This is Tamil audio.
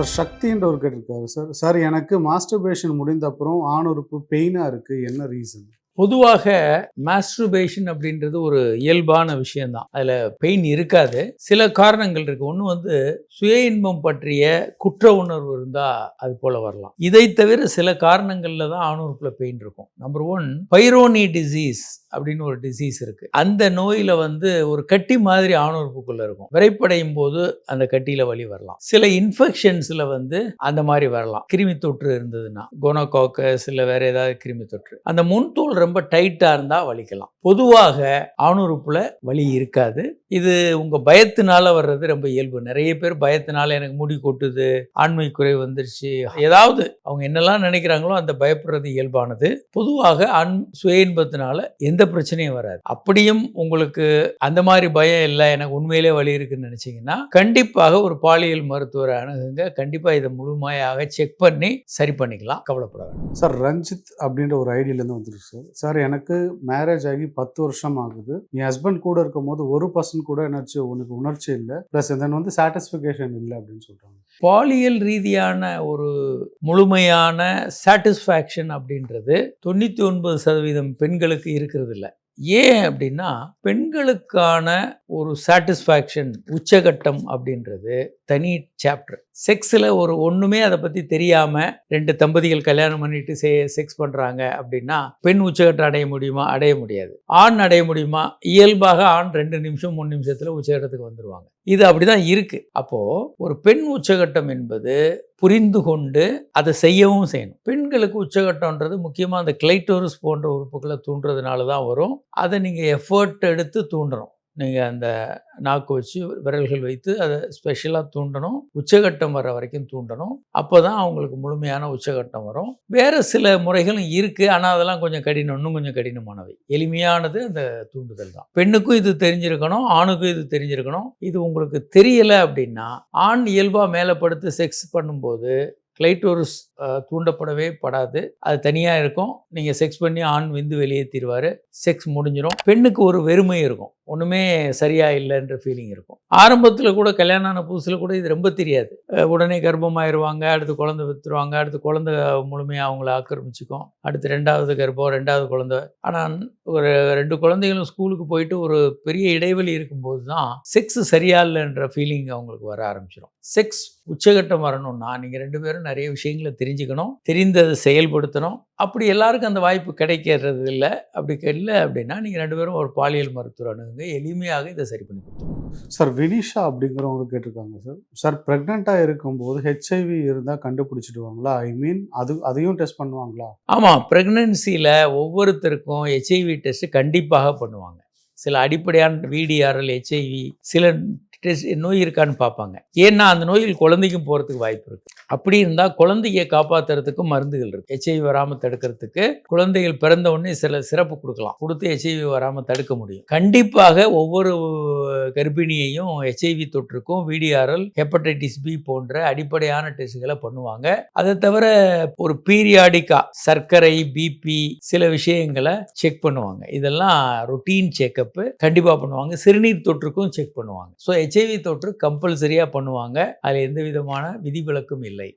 சார் சக்தின்ற ஒரு கேட்டிருக்காரு சார். சார் எனக்கு மாஸ்டர்பேஷன் முடிந்த அப்புறம் ஆணுறுப்பு பெயினாக இருக்குது என்ன ரீசன் பொதுவாக மாஸ்ட்ருபேஷன் அப்படின்றது ஒரு இயல்பான விஷயம்தான். அதில் பெயின் இருக்காது. சில காரணங்கள் இருக்கு. ஒன்று வந்து சுய இன்பம் பற்றிய குற்ற உணர்வு இருந்தால் அது போல வரலாம். இதை தவிர சில காரணங்களில் தான் ஆணுறுப்பில் பெயின் இருக்கும். நம்பர் ஒன் பைரோனி டிசீஸ் அப்படின்னு ஒரு டிசீஸ் இருக்கு. அந்த நோயில் வந்து ஒரு கட்டி மாதிரி ஆணுறுப்புக்குள்ள இருக்கும். விரைப்படையும் போது அந்த கட்டியில வலி வரலாம். சில இன்ஃபெக்ஷன்ஸ்ல வந்து அந்த மாதிரி வரலாம். கிருமி தொற்று இருந்ததுன்னா கோனோகாக்கஸ் இல்லை வேற ஏதாவது கிருமி தொற்று அந்த முன்தோல் ரொம்ப டைட்டாக இருந்தால் வலிக்கலாம். பொதுவாக ஆணுறுப்பில் வலி இருக்காது. இது உங்கள் பயத்தினால வர்றது ரொம்ப இயல்பு. நிறைய பேர் பயத்தினால எனக்கு முடி கொட்டுது ஆண்மை குறை வந்துருச்சு. ஏதாவது அவங்க என்னெல்லாம் நினைக்கிறாங்களோ அந்த பயப்படுறது இயல்பானது. பொதுவாக அன் சுய இன்பத்தினால எந்த பிரச்சனையும் வராது. அப்படியும் உங்களுக்கு அந்த மாதிரி பயம் இல்லை எனக்கு உண்மையிலே வலி இருக்குன்னு நினச்சிங்கன்னா கண்டிப்பாக ஒரு பாலியல் மருத்துவரை அணுகுங்க. கண்டிப்பாக இதை முழுமையாக செக் பண்ணி சரி பண்ணிக்கலாம். கவலைப்பட வேண்டாம். சார் ரஞ்சித் அப்படின்ற ஒரு ஐடியிலேருந்து வந்துருக்கு சார். சார் எனக்கு மேரேஜ் ஆகி பத்து வருஷம் ஆகுது. என் ஹஸ்பண்ட் கூட இருக்கும் போது ஒரு பர்சன்ட் கூட எனர்ஜி உனக்கு உணர்ச்சி இல்லை. ப்ளஸ் தென் வந்து சாட்டிஸ்ஃபிகேஷன் இல்லை அப்படின்னு சொல்கிறாங்க பாலியல் ரீதியான ஒரு முழுமையான சாட்டிஸ்ஃபேக்ஷன் அப்படின்றது தொண்ணூற்றி ஒன்பது சதவீதம் பெண்களுக்கு இருக்கிறது இல்லை ஏன் அப்படின்னா பெண்களுக்கான ஒரு சாட்டிஸ்ஃபேக்ஷன் உச்சகட்டம் அப்படின்றது தனி சாப்டர் செக்ஸில் ஒரு ஒன்றுமே அதை பற்றி தெரியாமல் ரெண்டு தம்பதிகள் கல்யாணம் பண்ணிட்டு சே செக்ஸ் பண்ணுறாங்க அப்படின்னா பெண் உச்சகட்டம் அடைய முடியுமா? அடைய முடியாது. ஆண் அடைய முடியுமா? இயல்பாக ஆண் ரெண்டு நிமிஷம் மூணு நிமிஷத்தில் உச்சகட்டத்துக்கு வந்துடுவாங்க இது அப்படிதான் இருக்கு. அப்போ ஒரு பெண் உச்சகட்டம் என்பது புரிந்து கொண்டு அதை செய்யவும் செய்யணும். பெண்களுக்கு உச்சகட்டம்ன்றது முக்கியமாக அந்த கிளைட்டோரிஸ் போன்ற உறுப்புகளை தூண்டுறதுனால தான் வரும். அதை நீங்கள் எஃபர்ட் எடுத்து தூண்டணும். நீங்கள் அந்த நாக்கு வச்சு விரல்கள் வைத்து அதை ஸ்பெஷலாக தூண்டணும். உச்சகட்டம் வர வரைக்கும் தூண்டணும். அப்போ தான் அவங்களுக்கு முழுமையான உச்சகட்டம் வரும். வேறு சில முறைகளும் இருக்குது ஆனால் அதெல்லாம் கொஞ்சம் கடினம் இன்னும் கொஞ்சம் கடினமானவை. எளிமையானது அந்த தூண்டுதல் தான். பெண்ணுக்கும் இது தெரிஞ்சிருக்கணும் ஆணுக்கும் இது தெரிஞ்சிருக்கணும். இது உங்களுக்கு தெரியலை அப்படின்னா ஆண் இயல்பாக மேலே படுத்து செக்ஸ் பண்ணும்போது கிளைட்டோரிஸ் தூண்டப்படவே படாது. அது தனியாக இருக்கும். நீங்கள் செக்ஸ் பண்ணி ஆண் விந்து வெளியேற்றிடுவார் செக்ஸ் முடிஞ்சிடும் பெண்ணுக்கு ஒரு வெறுமை இருக்கும். ஒன்றுமே சரியாக இல்லைன்ற ஃபீலிங் இருக்கும். ஆரம்பத்தில் கூட கல்யாணம் ஆன புதுசில் கூட இது ரொம்ப தெரியாது. உடனே கர்ப்பமாயிருவாங்க. அடுத்து குழந்தை வித்துருவாங்க அடுத்து குழந்தை முழுமையாக அவங்கள ஆக்கிரமிச்சுக்கும். அடுத்து ரெண்டாவது கர்ப்பம் ரெண்டாவது குழந்தை. ஆனால் ஒரு ரெண்டு குழந்தைகளும் ஸ்கூலுக்கு போயிட்டு ஒரு பெரிய இடைவெளி இருக்கும்போது தான் செக்ஸ் சரியா இல்லைன்ற ஃபீலிங் அவங்களுக்கு வர ஆரம்பிச்சிடும் செக்ஸ் உச்சகட்டம் வரணும்னா நீங்கள் ரெண்டு பேரும் நிறைய விஷயங்களை தெரிஞ்சுக்கணும் தெரிந்ததை செயல்படுத்தணும். அப்படி எல்லாருக்கும் அந்த வாய்ப்பு கிடைக்கிறது இல்லை அப்படி இல்லை அப்படின்னா நீங்கள் ரெண்டு பேரும் ஒரு பாலியல் மருத்துவர் அணுகுங்க. எளிமையாக இதை சரி பண்ணி கொடுத்துருவோம் சார் வினிஷா அப்படிங்கிறவங்க கேட்டிருக்காங்க சார். சார் ப்ரெக்னெண்ட்டாக இருக்கும்போது ஹெச்ஐவி இருந்தால் கண்டுபிடிச்சிடுவாங்களா? ஐ மீன் அது அதையும் டெஸ்ட் பண்ணுவாங்களா? ஆமாம் ப்ரெக்னென்சியில் ஒவ்வொருத்தருக்கும் ஹெச்ஐவி டெஸ்ட் கண்டிப்பாக பண்ணுவாங்க. சில அடிப்படையான விடிஆர்எல் ஹெச்ஐவி சில டெஸ்ட் நோய் இருக்கான்னு பார்ப்பாங்க. ஏன்னா அந்த நோயில் குழந்தைக்கும் போகிறதுக்கு வாய்ப்பு இருக்குது அப்படி இருந்தால் குழந்தையை காப்பாற்றுறதுக்கும் மருந்துகள் இருக்குது ஹெச்ஐவி வராமல் தடுக்கிறதுக்கு குழந்தைகள் பிறந்த உடனே சில சிறப்பு கொடுக்கலாம். கொடுத்து ஹெச்ஐவி வராமல் தடுக்க முடியும். கண்டிப்பாக ஒவ்வொரு கர்ப்பிணியையும் ஹெச்ஐவி தொற்றுக்கும் விடிஆர்எல் ஹெப்படைட்டிஸ் பி போன்ற அடிப்படையான டெஸ்ட்டுகளை பண்ணுவாங்க. அதை தவிர ஒரு பீரியாடிக்கா சர்க்கரை பிபி சில விஷயங்களை செக் பண்ணுவாங்க. இதெல்லாம் ரொட்டீன் செக்கப்பு கண்டிப்பாக பண்ணுவாங்க. சிறுநீர் தொற்றுக்கும் செக் பண்ணுவாங்க. ஸோ ஹெச்ஐவி தொற்று கம்பல்சரியாக பண்ணுவாங்க. அதில் எந்த விதமான விதிவிலக்கும் இல்லை.